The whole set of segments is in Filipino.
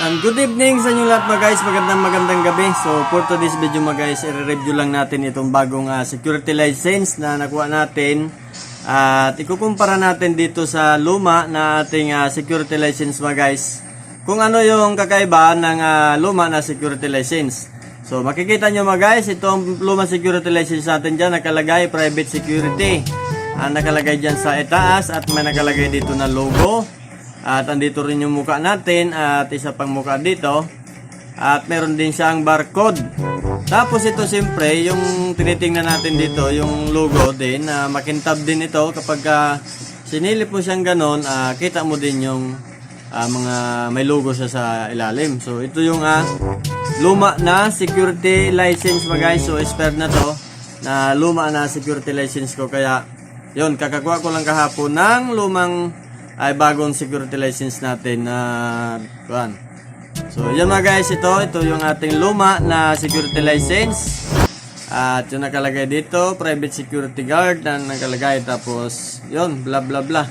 And good evening sa inyo lahat mga guys. Magandang magandang gabi. So for today's video mga guys, i-review lang natin itong bagong ah, security license na nakuha natin. At ikukumpara natin dito sa luma na ating ah, security license mga guys. Kung ano yung kakaiba ng ah, luma na security license. So makikita nyo mga guys, itong luma security license natin dyan nakalagay private security. Ah, nakalagay dyan sa itaas at may nakalagay dito na logo. At andito rin yung mukha natin at isa pang mukha dito. At meron din siyang barcode. Tapos ito siyempre, yung tinitingnan natin dito, yung logo din, na makintab din ito kapag ah, sinilip mo siyang ganon, ah, kita mo din yung ah, mga may logo siya sa ilalim. So ito yung ah, luma na security license mga guys. So expired na to na luma na security license ko kaya yun, kakakuha ko lang kahapon ng lumang ay bagong security license natin na kuan. So, yun mga guys, ito, ito yung ating luma na security license. At yung nakalagay dito, private security guard na nakalagay. Tapos, yun, bla bla bla.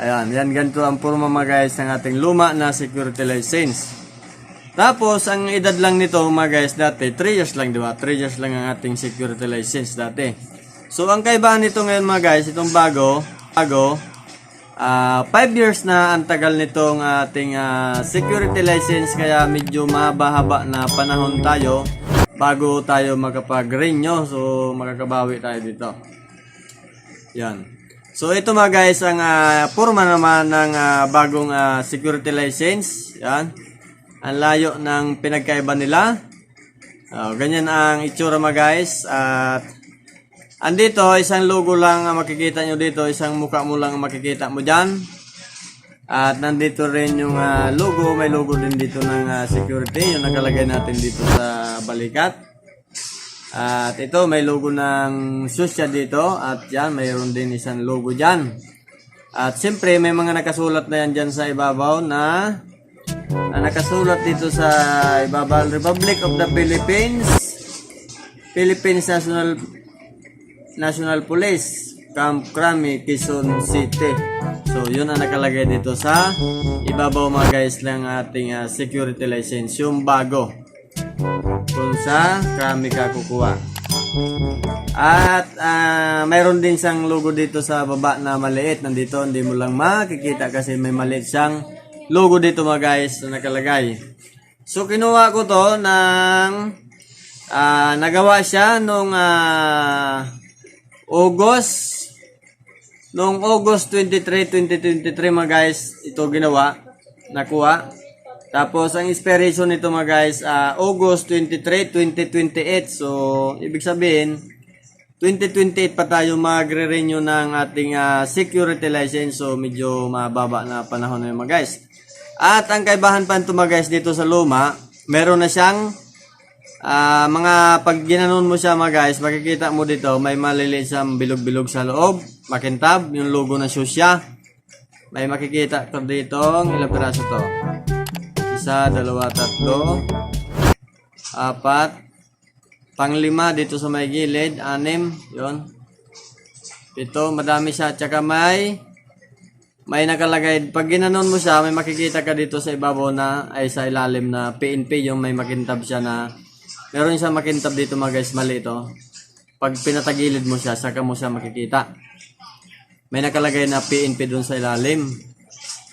Ayan, yan ganito ang purma mga guys ng ating luma na security license. Tapos, ang edad lang nito mga guys dati, 3 years lang, di ba? 3 years lang ang ating security license dati. So, ang kaibahan nito ngayon mga guys, itong bago, bago, 5 years na ang tagal nitong ating ah, security license kaya medyo mahaba-haba na panahon tayo bago tayo makapag-renew. So, makakabawi tayo dito. Yan. So, ito mga guys, ang ah, forma naman ng ah, bagong ah, security license. Yan. Ang layo ng pinagkaiba nila. Ah, ganyan ang itsura mga guys. At andito, isang logo lang ang makikita nyo dito. Isang mukha mo lang ang makikita mo dyan. At nandito rin yung ah, logo. May logo din dito ng ah, security. Yung nakalagay natin dito sa balikat. At ito, may logo ng susya dito. At yan, mayroon din isang logo dyan. At siyempre, may mga nakasulat na yan dyan sa ibabaw na, na nakasulat dito sa ibabaw. Republic of the Philippines. Philippines National National Police. Camp Crame, Quezon City. So, yun ang nakalagay dito sa ibabaw mga guys ng ating ah, security license. Yung bago kung sa krami ka kukuha. At ah, mayroon din siyang logo dito sa baba na maliit. Nandito, hindi mo lang makikita kasi may maliit siyang logo dito mga guys na nakalagay. So, kinuha ko to ng ah, nagawa siya nung ah, August Noong August 23, 2023 mga guys, ito ginawa, nakuha. Tapos ang expiration nito mga guys, ah, August 23, 2028. So, ibig sabihin, 2028 pa tayo magre-renew ng ating ah, security license. So, medyo mababa na panahon na yun mga guys. At ang kaibahan pa nito mga guys dito sa luma, meron na siyang Ah, mga pag ginanon mo siya mga guys, makikita mo dito may maliliit siyang bilog-bilog sa loob, makintab, yung logo ng susya. May makikita ko dito, ilang piraso to? Isa, dalawa, tatlo, apat, panglima dito sa may gilid, anim, yon. Ito, madami siya, tsaka may may nakalagay, pag ginanon mo siya, may makikita ka dito sa ibabaw na, ay sa ilalim na PNP, yung may makintab siya na Meron siya makintab dito mga guys, mali ito. Pag pinatagilid mo siya, saka mo siya makikita. May nakalagay na PNP doon sa ilalim.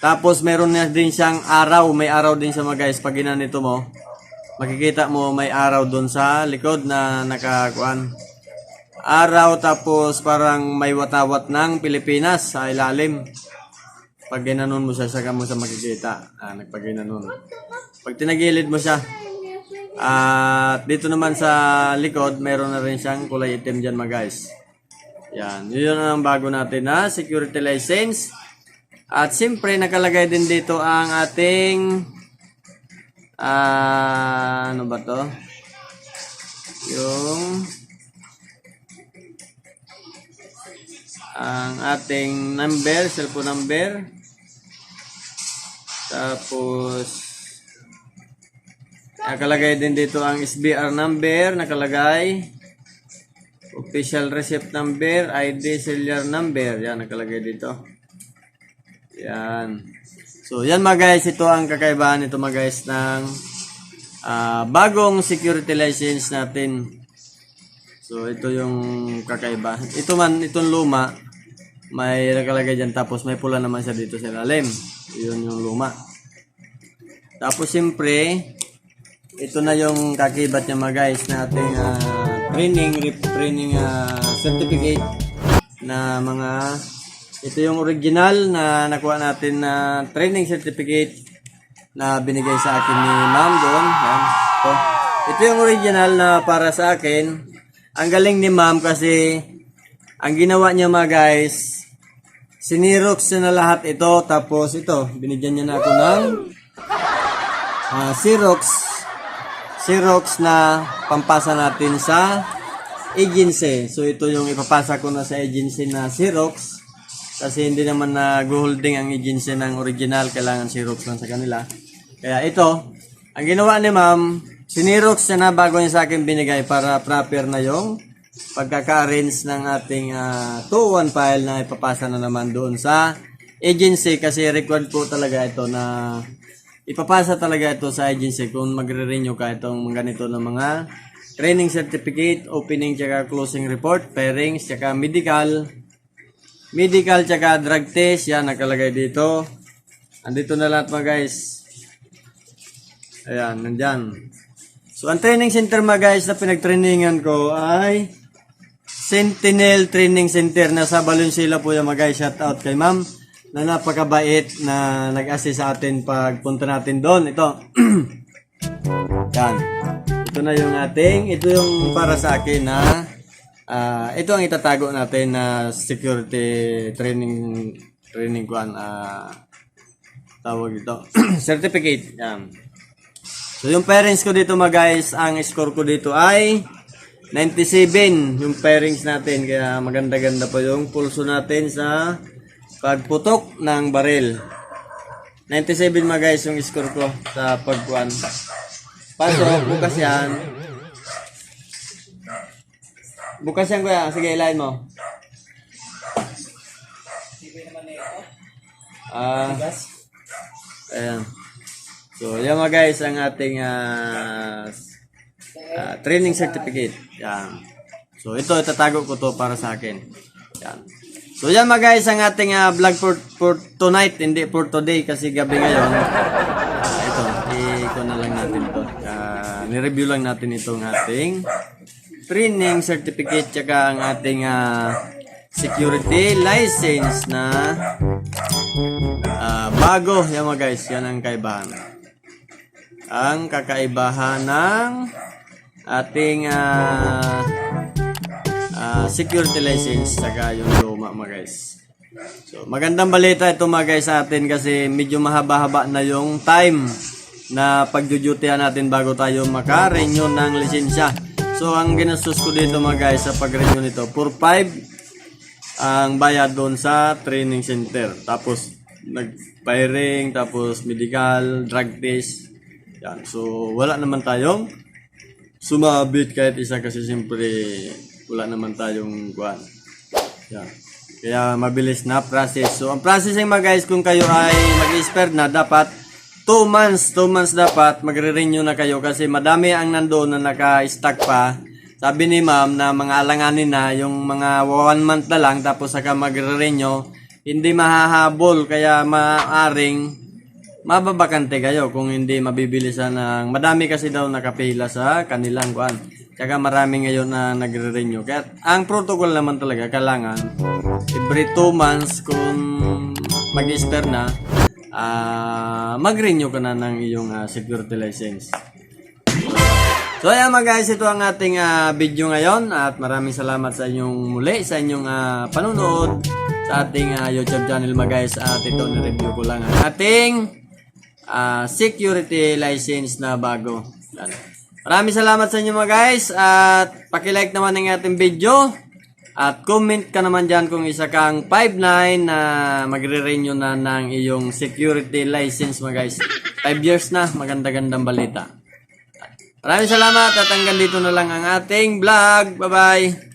Tapos meron na din siyang araw, may araw din siya mga guys. Pag ginanito mo, makikita mo may araw doon sa likod na nakakuan. Araw tapos parang may watawat ng Pilipinas sa ilalim. Pag ginanon mo siya, saka mo siya makikita. Ah, nagpag ginanon. Pag tinagilid mo siya, at dito naman sa likod, meron na rin siyang kulay itim dyan mga guys. Yan, yun ang bago natin na security license. At siyempre, nakalagay din dito ang ating, ah, ano ba to? Yung, ang ating number, cellphone number. Tapos, Nakalagay din dito ang SBR number, nakalagay. Official receipt number, ID serial number. Yan, nakalagay dito. Yan. So, yan mga guys, ito ang kakaibahan nito mga guys ng ah, bagong security license natin. So, ito yung kakaiba. Ito man, itong luma, may nakalagay dyan tapos may pula naman siya dito sa ilalim. Yun yung luma. Tapos siyempre, ito na yung kakibat niya mga guys na ating ah, training, rep- training ah, certificate na mga ito yung original na nakuha natin na training certificate na binigay sa akin ni ma'am doon. Yan. Ito. ito yung original na para sa akin. Ang galing ni ma'am kasi ang ginawa niya mga guys, sinirox niya na lahat ito. Tapos ito, binigyan niya na ako ng ah, Xerox. Xerox na pampasa natin sa agency. So ito yung ipapasa ko na sa agency na Xerox. Kasi hindi naman nag-holding ang agency ng original, kailangan Xerox lang sa kanila. Kaya ito, ang ginawa ni ma'am, sinirox siya na bago niya sa akin binigay para proper na yung pagkaka-arrange ng ating ah, 2-1 file na ipapasa na naman doon sa agency kasi required po talaga ito na ipapasa talaga ito sa agency kung magre-renew ka itong ganito ng mga training certificate, opening tsaka closing report, pairings, tsaka medical, medical tsaka drug test, yan nakalagay dito. Andito na lahat mga guys. Ayan, nandyan. So, ang training center mga guys na pinagtrainingan ko ay Sentinel Training Center. Nasa Valenzuela po yan mga guys. Shout out kay ma'am na napakabait na nag-assist sa atin pagpunta natin doon. Ito. yan. Ito na yung ating, ito yung para sa akin na ah, ito ang itatago natin na security training training kuan ah tawag ito certificate yan So yung pairings ko dito mga guys, ang score ko dito ay 97 yung pairings natin. Kaya maganda-ganda po yung pulso natin sa pagputok ng baril. 97 mga guys yung score ko sa pagkuan. Pasok, bukas yan. Bukas yan kuya. Sige, ilahin mo. Ah, ayan. So, yan mga guys, ang ating ah, ah, training certificate. Yan. So, ito, itatago ko to para sa akin. Yan. So, yan mga guys, ang ating ah, vlog for, for tonight, hindi for today, kasi gabi ngayon. Ah, ito, i-ko na lang natin ito. Ah, nireview lang natin itong ating training certificate, tsaka ang ating ah, security license na ah, bago. Yan mga guys, yan ang kaibahan ang kakaibahan ng ating ah, ah, security license saka yung luma mga guys. So, magandang balita ito mga guys sa atin kasi medyo mahaba-haba na yung time na pagdudutihan natin bago tayo maka-renew ng lisensya. So, ang ginastos ko dito mga guys sa pag-renew nito, for 5 ang bayad doon sa training center. Tapos, nag-firing, tapos medical, drug test, yan. So, wala naman tayong sumabit kahit isa kasi siyempre wala naman tayong kuhan. Yan. Kaya mabilis na process. So, ang processing mga guys, kung kayo ay mag-expert na, dapat 2 months, 2 months dapat magre-renew na kayo kasi madami ang nandoon na naka-stack pa. Sabi ni ma'am na mga alanganin na yung mga 1 month na lang tapos saka magre-renew, hindi mahahabol kaya maaring mababakante kayo kung hindi mabibilisan ng madami kasi daw nakapila sa kanilang kuan. Tsaka marami ngayon na nagre-renew. Kaya ang protocol naman talaga kailangan every 2 months kung mag-expire na ah mag-renew ka na ng iyong ah, security license. So ayan mga guys, ito ang ating ah, video ngayon. At maraming salamat sa inyong muli sa inyong ah, panonood sa ating ah, YouTube channel mga guys. At ito na-review ko lang ang ating ah, security license na bago. Maraming salamat sa inyo mga guys. At paki-like naman ng ating video at comment ka naman dyan kung isa kang 5'9 na magre-renew na ng iyong security license mga guys. 5 years na, maganda-gandang balita. Maraming salamat at hanggang dito na lang ang ating vlog. Bye-bye!